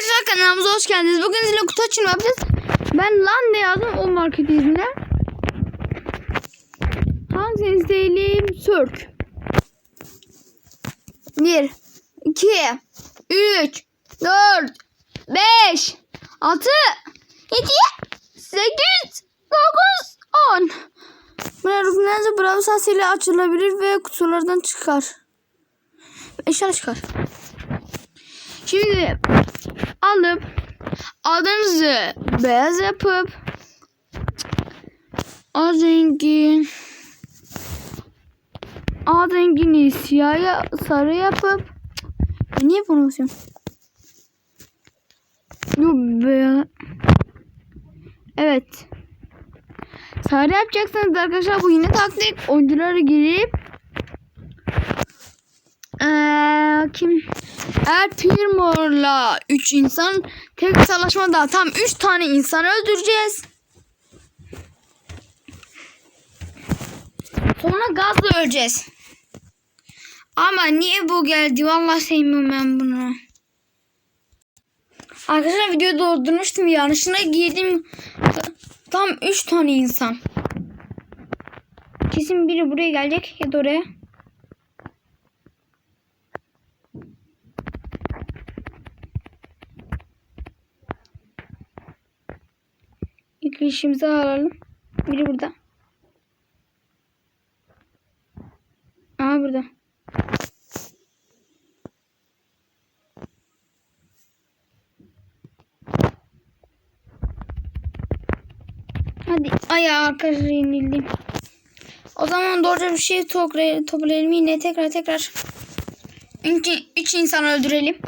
Arkadaşlar kanalımıza hoş geldiniz. Bugün sizinle kutu açılımı yapacağız. Ben lan de yazdım o market izine. Hangisini isteyelim? Sörk. 1 2 3 4 5 6 7 8 9 10 Bunlar rukunlarınızı bravo sasıyla açılabilir ve kutulardan çıkar. Eşyalar çıkar. Şimdi alıp adınızı beyaz yapıp o zengin A rengini siyah ya- sarı yapıp Ben niye bunu basıyorum? Yok be. Evet. Sarı yapacaksınız arkadaşlar. Bu yine taktik. Oyunculara girip Eee kim? Eğer Pirmor'la 3 insan tek savaşmada tam 3 tane insan öldüreceğiz. Sonra gazla öleceğiz. Ama niye bu geldi? Vallahi sevmiyorum ben bunu. Arkadaşlar videoyu doldurmuştum. Yanlışına girdim. Tam 3 tane insan. Kesin biri buraya gelecek ya da oraya. İlk işimizi alalım. Biri burada. Aa burada. Hadi ay arkadaşlar yenildim. O zaman doğruca bir şey toplayalım, yine tekrar tekrar. Üç, üç insan öldürelim.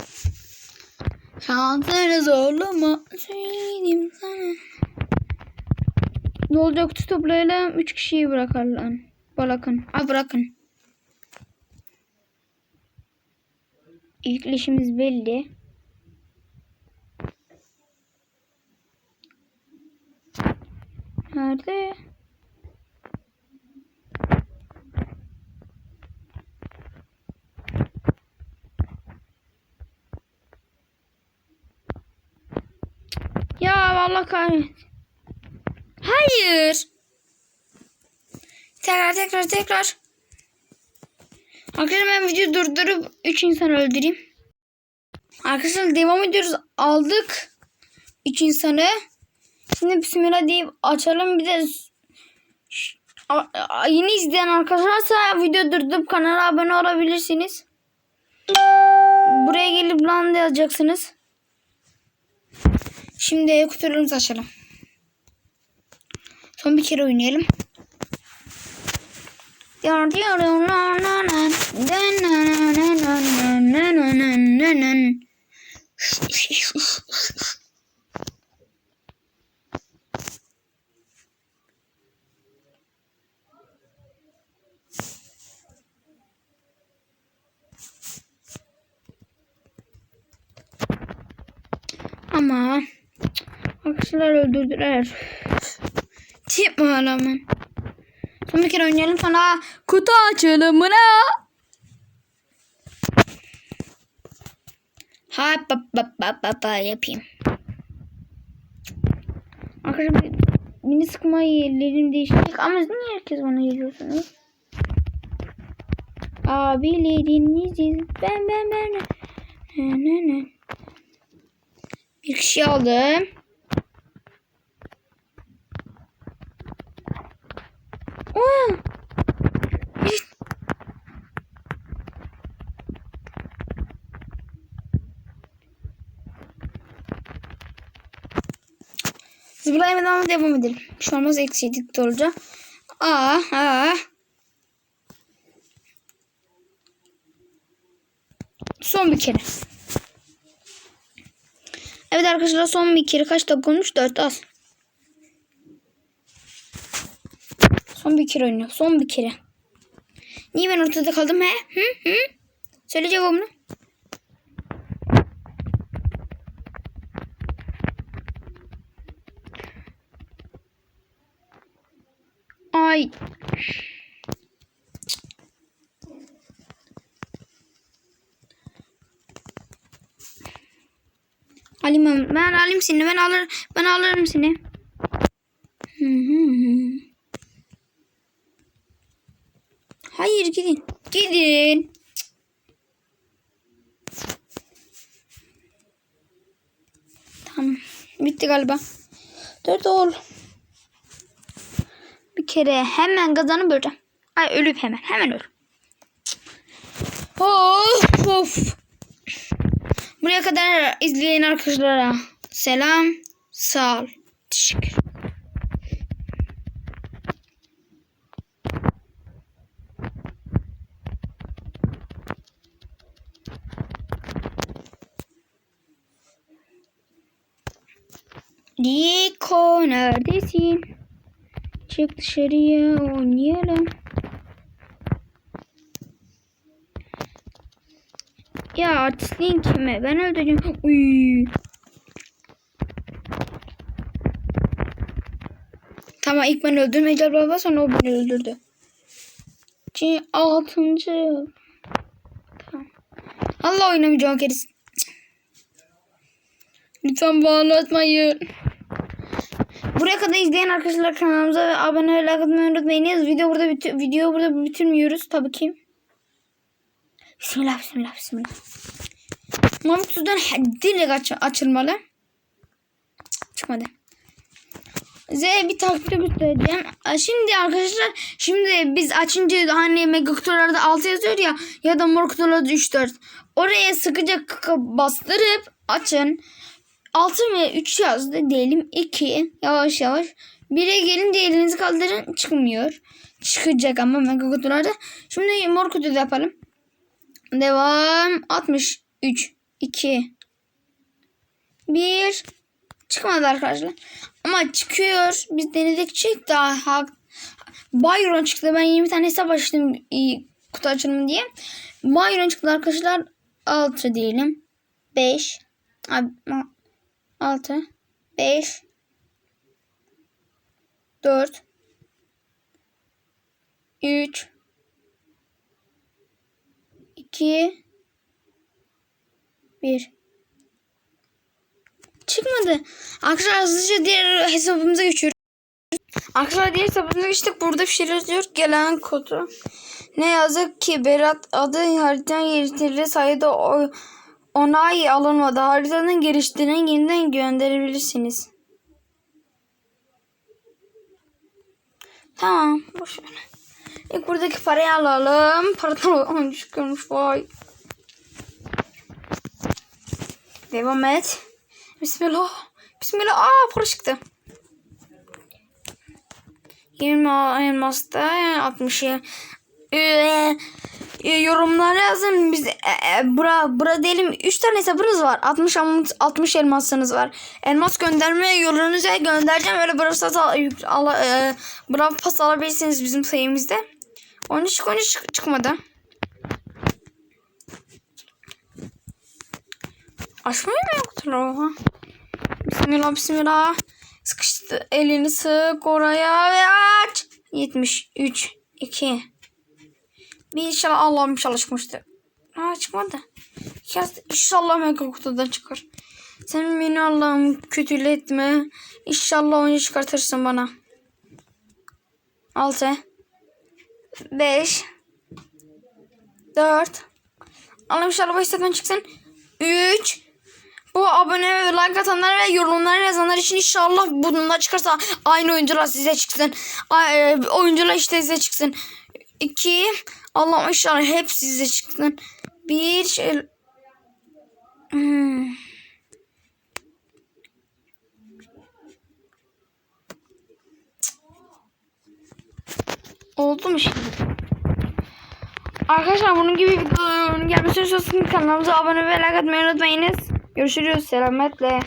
Şansını zorlama söyleyeyim sana. Ne olacak kutu toplayalım. Üç kişiyi bırakarlar. Bırakın. Ha bırakın. İlk işimiz belli. Nerede? Ya vallahi kahretsin. Hayır. Tekrar tekrar tekrar. Arkadaşlar ben videoyu durdurup 3 insan öldüreyim. Arkadaşlar devam ediyoruz. Aldık 3 insanı. Şimdi bismillah deyip açalım. Bir de yeni izleyen arkadaşlarsa video durdurup kanala abone olabilirsiniz. Buraya gelip lan yazacaksınız. Şimdi kutularımızı açalım. Son bir kere oynayalım. Ama arkadaşlar öldürdüler. Tip mi rağmen? Son bir kere oynayalım sonra kutu açılımına. Ha ba ba ba ba ba yapayım. Arkadaşlar beni sıkma yerlerim değişecek ama niye herkes bana geliyorsunuz? Abileriniziz ben ben ben. Ne ne ne. Bir kişi aldım. Aa! Zıplaymadan devam edelim. Bir şey olmaz eksi yedik olacak. Aa, aa. Son bir kere. Evet arkadaşlar son bir kere kaç dakika olmuş? 4 az. Son bir kere oynuyor. Son bir kere. Niye ben ortada kaldım he? Hı? Hı? Söyle cevabını. Ay. Ben. Ben alayım seni. Ben alır ben alırım seni. Hı hı hı. Hayır gidin. Gidin. Tamam. Bitti galiba. Dört ol. Bir kere hemen kazanıp öleceğim. Ay ölüp hemen. Hemen öl. Of of. Buraya kadar izleyen arkadaşlara selam. Sağ ol. Teşekkür. Rico neredesin? Çık dışarıya oynayalım. Ya artistliğin kime? Ben öldüreceğim. Uy. Tamam ilk ben öldürdüm Ecel Baba sonra o beni öldürdü. Ci altıncı. Tamam. Allah oynamayacağım keriz. Lütfen bağlatmayın. Buraya kadar izleyen arkadaşlar kanalımıza abone ve like atmayı unutmayınız. Video burada bitir video burada bitirmiyoruz tabii ki. Bismillah bismillah bismillah. Mamuk sudan direkt aç açılmalı. Çıkmadı. Size bir taktik göstereceğim. Şimdi arkadaşlar şimdi biz açınca hani mega kutularda 6 yazıyor ya ya da mor kutularda 3 4. Oraya sıkıca bastırıp açın. 6 ve 3 yazdı diyelim 2 yavaş yavaş. 1'e gelince elinizi kaldırın çıkmıyor. Çıkacak ama mega kutularda. Şimdi mor kutuda yapalım. Devam. 63 2 1 Çıkmadı arkadaşlar. Ama çıkıyor. Biz denedik çıktı. Ha, Byron çıktı. Ben 20 tane hesap açtım kutu açılımı diye. Byron çıktı arkadaşlar. 6 diyelim. 5 6 5 4 3 2 1 Çıkmadı. Arkadaşlar hızlıca diğer hesabımıza geçiyoruz. Arkadaşlar diğer hesabımıza geçtik. Burada bir şey yazıyor. Gelen kodu. Ne yazık ki Berat adı haritadan geliştirildi sayıda o, onay alınmadı. Haritanın geliştiğini yeniden gönderebilirsiniz. Tamam. Boş ver. İlk buradaki parayı alalım. Paradan çıkıyormuş vay. Devam et. Bismillah. Bismillah. Aa para çıktı. 20 elmasta 60 ee, e, yorumlara yazın. Biz e, e, bura, bura diyelim 3 tane hesabınız var. 60 elmas- 60 elmasınız var. Elmas gönderme yolunuza göndereceğim. Öyle Brawl Stars al, al, e, Brawl Pass alabilirsiniz bizim sayımızda. 13 13 çık- çıkmadı. Açmayı mı yoktur oha? Bismillah bismillah. Sıkıştı. Elini sık oraya ve aç. 73 2 Bir inşallah Allah'ım çalışmıştı. Ha çıkmadı. Ya, inşallah mega kutudan çıkar. Sen beni Allah'ım kötületme. İnşallah onu çıkartırsın bana. 6 5 4 Allah'ım inşallah bu hisseden çıksın. 3 bu abone ve like atanlar ve yorumlar yazanlar için inşallah bununla çıkarsa aynı oyuncular size çıksın. E, oyuncular işte size çıksın. İki. Allah'ım inşallah hep size çıksın. Bir şey. Hmm. Oldu mu şimdi? Arkadaşlar bunun gibi videoların gelmesini istiyorsanız kanalımıza abone ve like atmayı unutmayınız. Görüşürüz. Selametle.